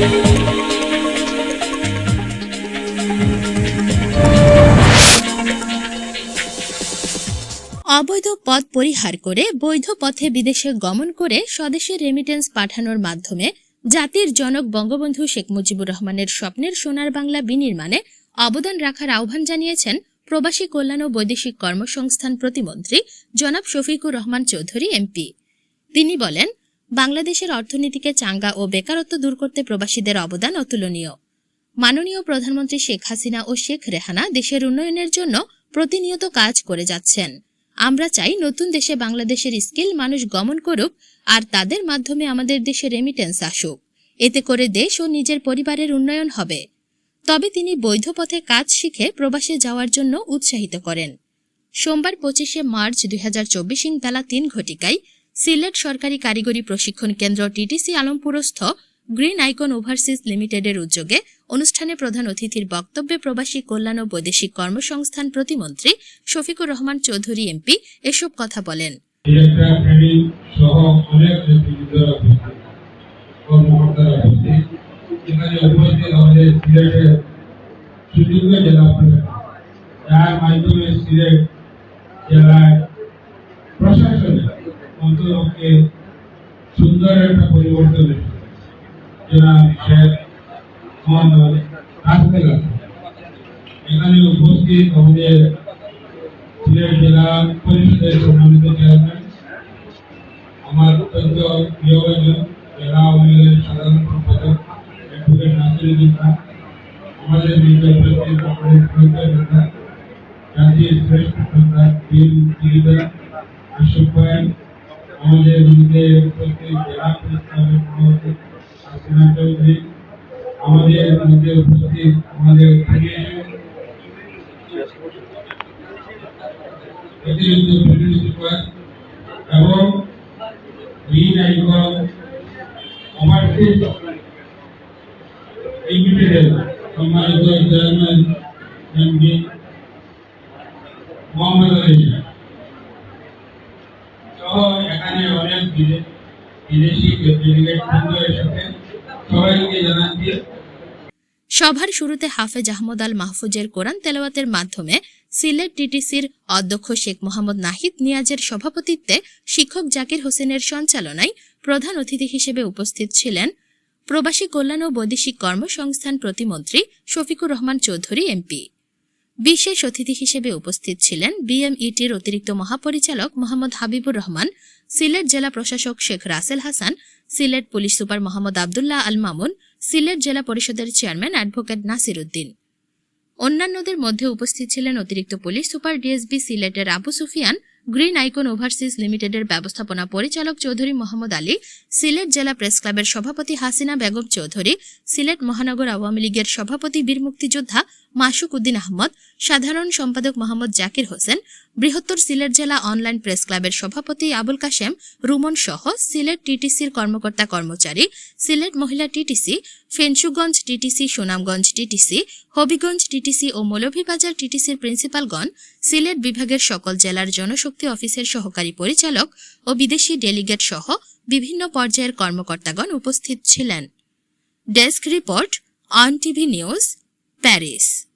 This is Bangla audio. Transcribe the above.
অবৈধ পথ পরিহার করে বৈধ পথে বিদেশে গমন করে স্বদেশে রেমিটেন্স পাঠানোর মাধ্যমে জাতির জনক বঙ্গবন্ধু শেখ মুজিবুর রহমানের স্বপ্নের সোনার বাংলা বিনির্মাণে অবদান রাখার আহ্বান জানিয়েছেন প্রবাসী কল্যাণ ও বৈদেশিক কর্মসংস্থান প্রতিমন্ত্রী জনাব শফিকুর রহমান চৌধুরী এমপি। তিনি বলেন বাংলাদেশের অর্থনীতিকে চাঙ্গা ও বেকারত্ব দূর করতে প্রবাসীদের অবদান অতুলনীয়। মাননীয় প্রধানমন্ত্রী শেখ হাসিনা ও শেখ রেহানা দেশের উন্নয়নের জন্য প্রতিনিয়ত কাজ করে যাচ্ছেন। আমরা চাই নতুন দেশে বাংলাদেশের স্কিল মানুষ গমন করুক আর তাদের মাধ্যমে আমাদের দেশে রেমিটেন্স আসুক। এতে করে দেশ ও নিজের পরিবারের উন্নয়ন হবে। তবে তিনি বৈধ পথে কাজ শিখে প্রবাসে যাওয়ার জন্য উৎসাহিত করেন। সোমবার পঁচিশে মার্চ দুই চব্বিশ বেলা তিন ঘটিকায় সিলেট সরকারি কারিগরি প্রশিক্ষণ কেন্দ্র টিটিসি আলমপুরস্থ গ্রিন আইকন ওভারসিজ লিমিটেডের উদ্যোগে অনুষ্ঠানে প্রধান অতিথির বক্তব্যে প্রবাসী কল্যাণ ও বৈদেশিক কর্মসংস্থান প্রতিমন্ত্রী শফিকুর রহমান চৌধুরী এমপি এসব কথা বলেন। সিলেট জেলায় অন্তরপক্ষে সুন্দর একটা পরিবর্তন জনাব শেখ মোহাম্মদ রাস্তেল এখানে উপস্থিত আমাদের সিলেট জেলা পরিষদের সম্মানিত চেয়ারম্যান, আমার অত্যন্ত প্রিয়জন জেলা আওয়ামী সাধারণ সম্পাদক, অ্যাডভোকেট নাসিরুদ্দিন আমাদের নেতা জাতির শ্রেষ্ঠ নেতা বীর মুক্তিযোদ্ধা আশোক আমাদের মধ্যে উপস্থিত জেলা পরিষদের সভাপতি হাসিনা চৌধুরী আমাদের মধ্যে উপস্থিত আমাদের এবং সম্মানিত চেয়ারম্যান এমডি মোহাম্মদ আলী শাহ সহ এখানে অনেক বিদে- সভার শুরুতে হাফেজ আহমদ আল মাহফুজের কোরআন তেলাওয়াতের মাধ্যমে সিলেট ডিটিসির অধ্যক্ষ শেখ মোহাম্মদ নাহিদ নিয়াজের সভাপতিত্বে শিক্ষক জাকির হোসেনের সঞ্চালনায় প্রধান অতিথি হিসেবে উপস্থিত ছিলেন প্রবাসী কল্যাণ ও বৈদেশিক কর্মসংস্থান প্রতিমন্ত্রী শফিকুর রহমান চৌধুরী এমপি। বিশেষ অতিথি হিসেবে উপস্থিত ছিলেন বিএমইটির অতিরিক্ত মহাপরিচালক মোহাম্মদ হাবিবুর রহমান, সিলেট জেলা প্রশাসক শেখ রাসেল হাসান, সিলেট পুলিশ সুপার মোহাম্মদ আবদুল্লাহ আল মামুন, সিলেট জেলা পরিষদের চেয়ারম্যান অ্যাডভোকেট নাসির উদ্দিন। অন্যান্যদের মধ্যে উপস্থিত ছিলেন অতিরিক্ত পুলিশ সুপার ডিএসবি সিলেটের Abu Sufian green icon overseas লিমিটেডের ব্যবস্থাপনা পরিচালক চৌধুরী মোহাম্মদ আলী, সিলেট জেলা প্রেস ক্লাবের সভাপতি হাসিনা বেগম চৌধুরী, সিলেট মহানগর আওয়ামী লীগের সভাপতি বীর মুক্তিযোদ্ধা মাসুক উদ্দিন আহমদ, সাধারণ সম্পাদক মোহাম্মদ জাকির হোসেন, বৃহত্তর সিলেট জেলা অনলাইন প্রেস ক্লাবের সভাপতি আবুল কাশেম, রুমন সহ সিলেট টিটিসির কর্মকর্তা কর্মচারী, সিলেট মহিলা TTC Fenchuganj TTC, Sunamganj TTC Habiganj TTC ও মৌলভীবাজার টিটিসির প্রিন্সিপালগণ, সিলেট বিভাগের সকল জেলার জনশক্তি অফিসের সহকারী পরিচালক ও বিদেশি ডেলিগেট সহ বিভিন্ন পর্যায়ের কর্মকর্তাগণ উপস্থিত ছিলেন। Desk report on TV news, Paris.